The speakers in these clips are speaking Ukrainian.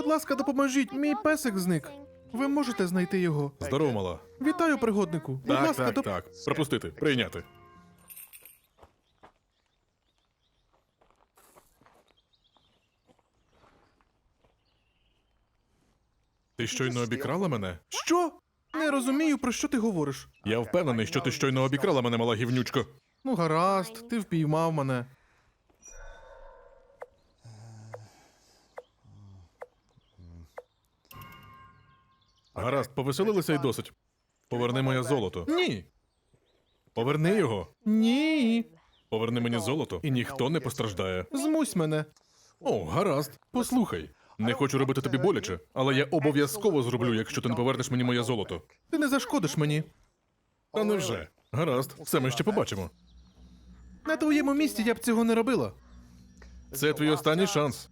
Будь ласка, допоможіть, мій песик зник. Ви можете знайти його. Здорово, мала. Вітаю, пригоднику. Будь Так, ласка, так, доп... так. Пропустити, прийняти. Ти щойно обікрала мене? Що? Не розумію, про що ти говориш. Я впевнений, що ти щойно обікрала мене, мала гівнючко. Ну, гаразд, ти впіймав мене. Гаразд, повеселилися й досить. Поверни моє золото. Ні. Поверни його. Ні. Поверни мені золото, і ніхто не постраждає. Змусь мене. О, гаразд. Послухай. Не хочу робити тобі боляче, але я обов'язково зроблю, якщо ти не повернеш мені моє золото. Ти не зашкодиш мені. Та невже? Гаразд, це ми ще побачимо. На твоєму місці я б цього не робила. Це твій останній шанс.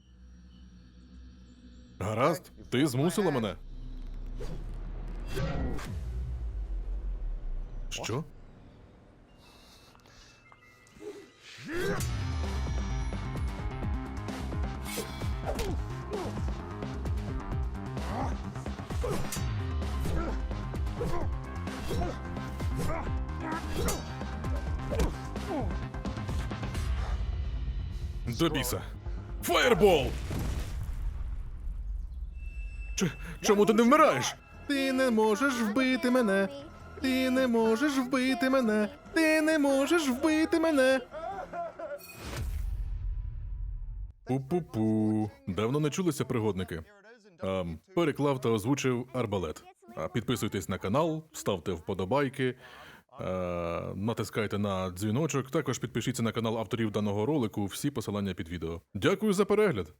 Гаразд, ти змусила мене. Що? До біса. Фаєрбол! Чому ти не вмираєш? Ти не можеш вбити мене. Ти не можеш вбити мене. Ти не можеш вбити мене. Пу-пу-пу. Давно не чулися пригодники. Ем, переклав та озвучив арбалет. А підписуйтесь на канал, ставте вподобайки, е, натискайте на дзвіночок. Також підпишіться на канал авторів даного ролику. Всі посилання під відео. Дякую за перегляд.